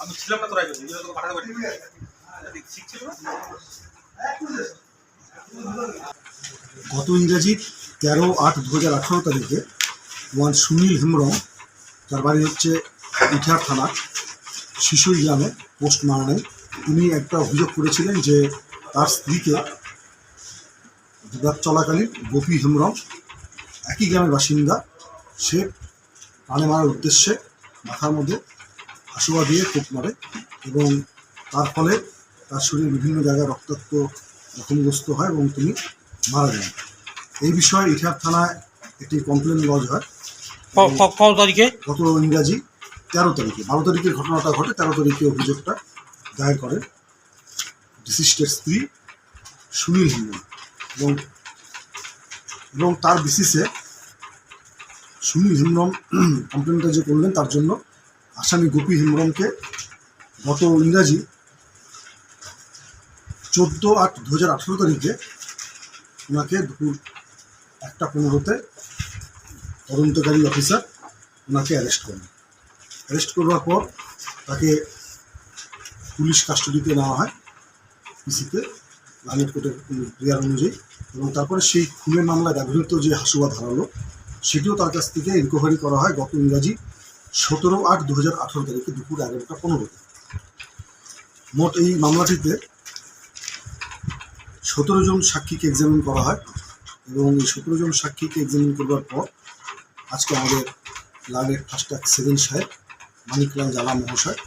আমি ছিলাম না তোকে পাঠাতে পারি শিখছিল গত ইংরাজি তেরো আট দু হাজার আঠারো তারিখে ওয়ান সুনীল হেমব্রম, তার বাড়ি হচ্ছে ইটার থানা শিশুই গ্রামে পোস্ট মারানে তিনি একটা অভিযোগ করেছিলেন যে তার স্ত্রীকে বিবাদ চলাকালীন গোপী হেমব্রম, একই গ্রামের বাসিন্দা, সে প্রাণে মারার উদ্দেশ্যে মাথার মধ্যে হাসুয়া দিয়ে কোপ মারে এবং তার ফলে তার শরীরে বিভিন্ন জায়গায় রক্তাক্ত জখমগ্রস্ত হয় এবং তিনি মারা যান। এই বিষয়ে ইটার থানায় একটি কমপ্লেন লজ হয়। কত তারিখে? গত ইংরাজি তেরো তারিখে। বারো তারিখের ঘটনাটা ঘটে তেরো তারিখে অভিযোগটা দায়ের করেন ডিসিস্টের স্ত্রী সুনীল হিন্দু এবং এবং তার বিসিসে সুনীল হিমরম কমপ্লেনটা যে করলেন তার জন্য আসামি গোপী হিমরমকে গত ইংরাজি চোদ্দ আট দু হাজার আঠেরো তারিখে ওনাকে দুপুর একটা পনেরোতে তদন্তকারী অফিসার ওনাকে অ্যারেস্ট করেন। অ্যারেস্ট করবার পর তাকে পুলিশ কাস্টডিতে নেওয়া হয়, পিসিতে লালিত কোর্টের প্রেয়ার অনুযায়ী এবং তারপরে সেই খুনের মামলায় ব্যবহৃত যে হাসুয়া ধারালো, সেটিও তার কাছ থেকে রিকভারি করা হয় গত ইংরাজি সতেরো আট দু হাজার আঠেরো তারিখে দুপুর এগারোটা পনেরো। মোট এই মামলাটিতে সতেরো জন সাক্ষীকে এক্সামিন করা হয় এবং এই সতেরো জন সাক্ষীকে এক্সামিন করবার পর আজকে আমাদের লালের ফাস্টাক সেভেন সাহেব মানিকলাল জালা মহাশয়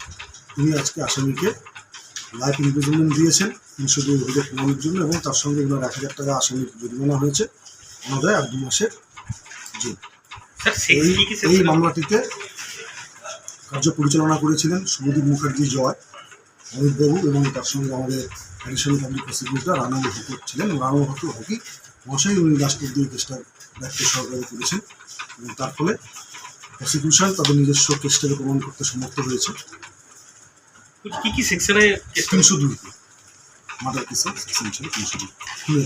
তিনি আজকে আসামিকে লাইফ ইমপ্রিজনমেন্ট দিয়েছেন তিনশো দুই অভিযোগ প্রমাণের জন্য এবং তার সঙ্গে ওনার এক হাজার টাকা আসামির জরিমানা হয়েছে অনদায় এক দু মাসের জেল। এই মামলাটিতে কার্য পরিচালনা করেছিলেন শুভদীপ মুখার্জি জয় অমিতবাবু এবং তার সঙ্গে আমাদের additional public prosecutor Ranu Hakur ছিলেন। রানু হকুর হকি মহাশয় উনি লাস্ট অব্দি এই কেসটা দায়িত্ব সহকারে করেছেন। এবং তার ফলে প্রসিকিউশন তাদের নিজস্ব কেসটাকে প্রমাণ করতে সমর্থ হয়েছে। কি কি সেকশনে তিনশো দুইতে মাদার কেসে সেকশন ছিল তিনশো দুই